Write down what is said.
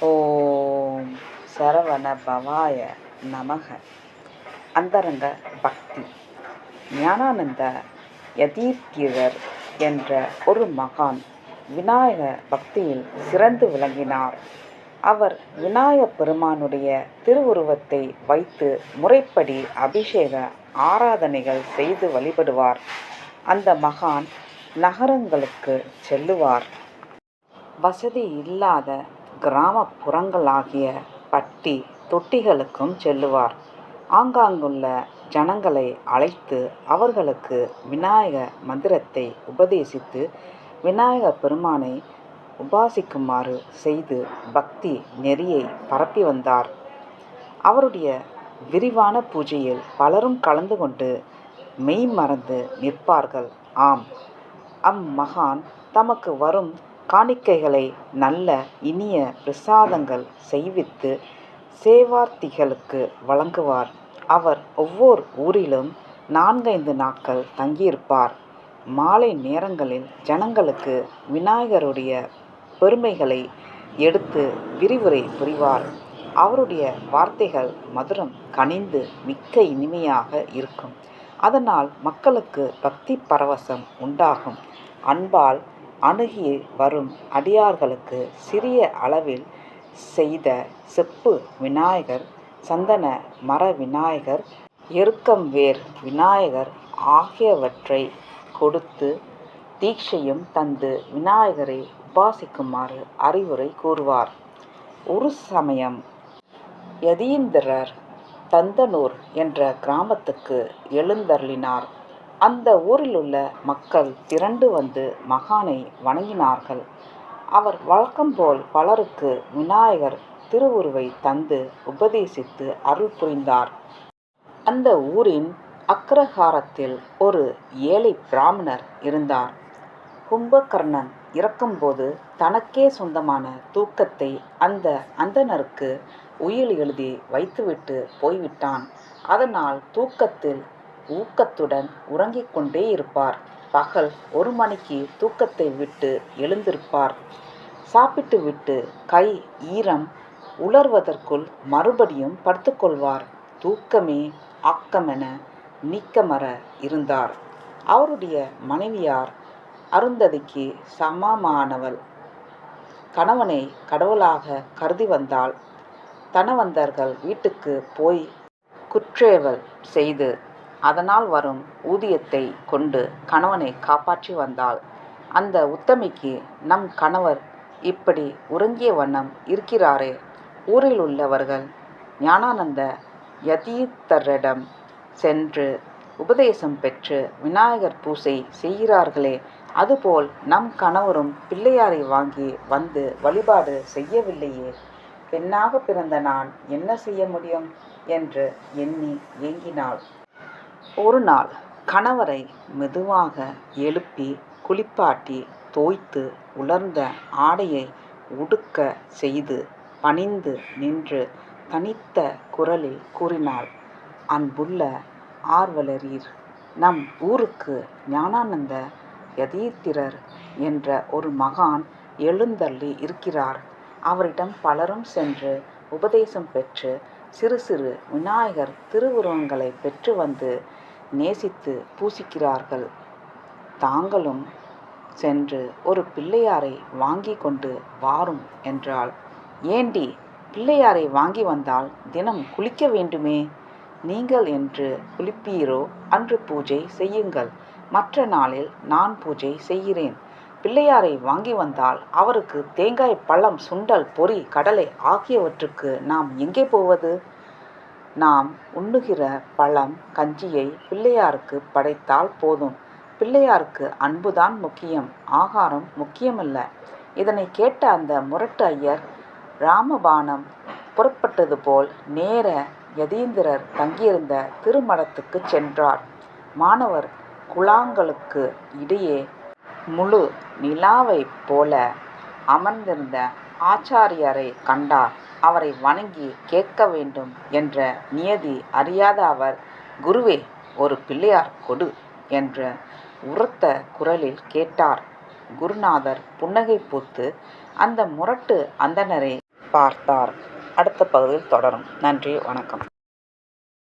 ஓம் சரவண பவாய நமக. அந்தரங்க பக்தி. ஞானானந்த யதீர்த்திரர் என்ற ஒரு மகான் விநாயக பக்தியில் சிறந்து விளங்கினார். அவர் விநாயகப் பெருமானுடைய திருவுருவத்தை வைத்து முறைப்படி அபிஷேக ஆராதனைகள் செய்து வழிபடுவார். அந்த மகான் நகரங்களுக்கு செல்லுவார். வசதி இல்லாத கிராமப்புறங்களாகிய பட்டி தொட்டிகளுக்கும் செல்லுவார். ஆங்காங்குள்ள ஜனங்களை அழைத்து அவர்களுக்கு விநாயக மந்திரத்தை உபதேசித்து விநாயக பெருமானை உபாசிக்குமாறு செய்து பக்தி நெறியை பரப்பி வந்தார். அவருடைய விரிவான பூஜையில் பலரும் கலந்து கொண்டு மெய்மறந்து நிற்பார்கள். ஆம் அம்மகான் தமக்கு வரும் காணிக்கைகளை நல்ல இனிய பிரசாதங்கள் செய்வித்து சேவார்த்திகளுக்கு வழங்குவார். அவர் ஒவ்வொரு ஊரிலும் நான்கைந்து நாட்கள் தங்கியிருப்பார். மாலை நேரங்களில் ஜனங்களுக்கு விநாயகருடைய பெருமைகளை எடுத்து விரிவுரை புரிவார். அவருடைய வார்த்தைகள் மதுரம் கனிந்து மிக்க இனிமையாக இருக்கும். அதனால் மக்களுக்கு பக்தி பரவசம் உண்டாகும். அன்பால் அணுகி வரும் அடியார்களுக்கு சிறிய அளவில் செய்த செப்பு விநாயகர் சந்தன மர விநாயகர் எருக்கம் வேர் விநாயகர் ஆகியவற்றை கொடுத்து தீட்சையும் தந்து விநாயகரை உபாசிக்குமாறு அறிவுரை கூறுவார். ஒரு சமயம் யதீந்திரர் தந்தனூர் என்ற கிராமத்துக்கு எழுந்தருளினார். அந்த ஊரிலுள்ள மக்கள் திரண்டு வந்து மகானை வணங்கினார்கள். அவர் வழக்கம்போல் பலருக்கு விநாயகர் திருவுருவை தந்து உபதேசித்து அருள் புரிந்தார். அந்த ஊரின் அக்ரஹாரத்தில் ஒரு ஏழை பிராமணர் இருந்தார். கும்பகர்ணன் இறக்கும்போது தனக்கே சொந்தமான தூக்கத்தை அந்த அந்தணருக்கு உயில் எழுதி வைத்துவிட்டு போய்விட்டான். அதனால் தூக்கத்தில் ஊக்கத்துடன் உறங்கிக் கொண்டே இருப்பார். பகல் ஒரு மணிக்கு தூக்கத்தை விட்டு எழுந்திருப்பார். சாப்பிட்டுவிட்டு கை ஈரம் உலர்வதற்குள் மறுபடியும் படுத்துக்கொள்வார். தூக்கமே ஆக்கமென நீக்கமர இருந்தார். அவருடைய மனைவியார் அருந்ததிக்கு சமமானவள். கணவனை கடவுளாக கருதி வந்தாள். தனவந்தர்கள் வீட்டுக்கு போய் குற்றேவல் செய்து அதனால் வரும் ஊதியத்தை கொண்டு கணவனை காப்பாற்றி வந்தாள். அந்த உத்தமிக்கு நம் கணவர் இப்படி உறங்கிய வண்ணம் இருக்கிறாரே. ஊரில் உள்ளவர்கள் ஞானானந்த யதீர்த்தரிடம் சென்று உபதேசம் பெற்று விநாயகர் பூசை செய்கிறார்களே. அதுபோல் நம் கணவரும் பிள்ளையாரை வாங்கி வந்து வழிபாடு செய்யவில்லையே. பெண்ணாக பிறந்த நான் என்ன செய்ய முடியும்? என்று எண்ணி ஏங்கினாள். ஒரு நாள் கணவரை மெதுவாக எழுப்பி குளிப்பாட்டி தோய்த்து உலர்ந்த ஆடையை உடுக்க செய்து பணிந்து நின்று தனித்த குரலில் கூறினாள் அன்புள்ள ஆர்வலரீர் நம் ஊருக்கு ஞானானந்த யதீர்த்திரர் என்ற ஒரு மகான் எழுந்தள்ளி இருக்கிறார். அவரிடம் பலரும் சென்று உபதேசம் பெற்று சிறு சிறு விநாயகர் திருவுருவங்களை பெற்று வந்து நேசித்து பூசிக்கிறார்கள். தாங்களும் சென்று ஒரு பிள்ளையாரை வாங்கி கொண்டு வாரும் என்றாள். ஏண்டி பிள்ளையாரை வாங்கி வந்தால் தினம் குளிக்க வேண்டுமே? நீங்கள் என்று குளிப்பீரோ? அன்று பூஜை செய்யுங்கள். மற்ற நாளில் நான் பூஜை செய்கிறேன். பிள்ளையாரை வாங்கி வந்தால் அவருக்கு தேங்காய் பழம் சுண்டல் பொறி கடலை ஆகியவற்றுக்கு நாம் எங்கே போவது? நாம் உண்ணுகிற பழம் கஞ்சியை பிள்ளையாருக்கு படைத்தால் போதும். பிள்ளையாருக்கு அன்புதான் முக்கியம் ஆகாரம் முக்கியமல்ல. இதனை கேட்ட அந்த முரட்டு ஐயர் ராமபானம் புறப்பட்டது போல் நேர யதீந்திரர் தங்கியிருந்த திருமடத்துக்கு சென்றார். மாணவர் குழாங்களுக்கு இடையே முழு நிலாவைப் போல அமர்ந்திருந்த ஆச்சாரியரை கண்டார் அவரை வணங்கி கேட்க வேண்டும் என்ற நியதி அறியாத அவர் குருவே ஒரு பிள்ளையார் கொடு என்ற உரத்த குரலில் கேட்டார். குருநாதர் புன்னகை பூத்து அந்த முரட்டு அந்தணரை பார்த்தார். அடுத்த பகுதியில் தொடரும். நன்றி வணக்கம்.